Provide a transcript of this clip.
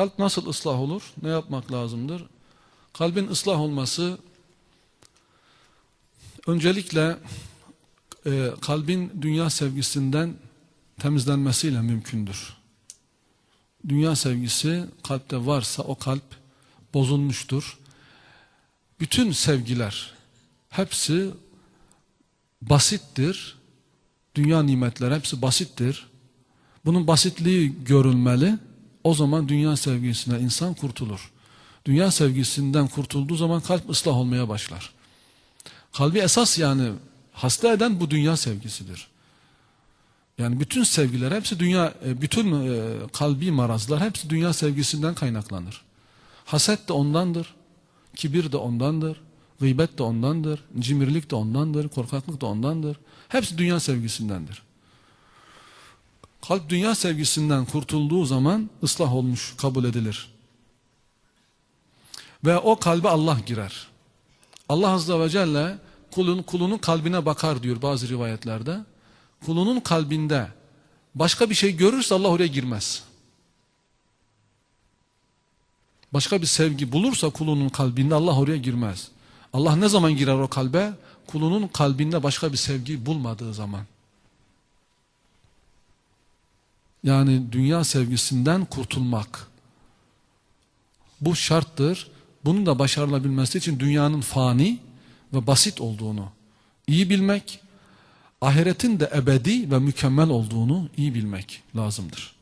Kalp nasıl ıslah olur? Ne yapmak lazımdır? Kalbin ıslah olması öncelikle e, kalbin dünya sevgisinden temizlenmesiyle mümkündür. Dünya sevgisi kalpte varsa o kalp bozulmuştur. Bütün sevgiler hepsi basittir. Dünya nimetleri hepsi basittir. Bunun basitliği görülmeli. O zaman dünya sevgisine insan kurtulur. Dünya sevgisinden kurtulduğu zaman kalp ıslah olmaya başlar. Kalbi esas yani hasta eden bu dünya sevgisidir. Yani bütün sevgiler hepsi dünya, e, bütün e, kalbi marazlar hepsi dünya sevgisinden kaynaklanır. Haset de ondandır, kibir de ondandır, gıybet de ondandır, cimrilik de ondandır, korkaklık da ondandır. Hepsi dünya sevgisindendir. Kalp dünya sevgisinden kurtulduğu zaman ıslah olmuş kabul edilir. Ve o kalbe Allah girer. Allah Azze ve Celle kulun, kulunun kalbine bakar diyor bazı rivayetlerde. Kulunun kalbinde başka bir şey görürse Allah oraya girmez. Başka bir sevgi bulursa kulunun kalbinde Allah oraya girmez. Allah ne zaman girer o kalbe? Kulunun kalbinde başka bir sevgi bulmadığı zaman. Yani dünya sevgisinden kurtulmak. Bu şarttır. Bunun da başarılabilmesi için dünyanın fani ve basit olduğunu iyi bilmek, ahiretin de ebedi ve mükemmel olduğunu iyi bilmek lazımdır.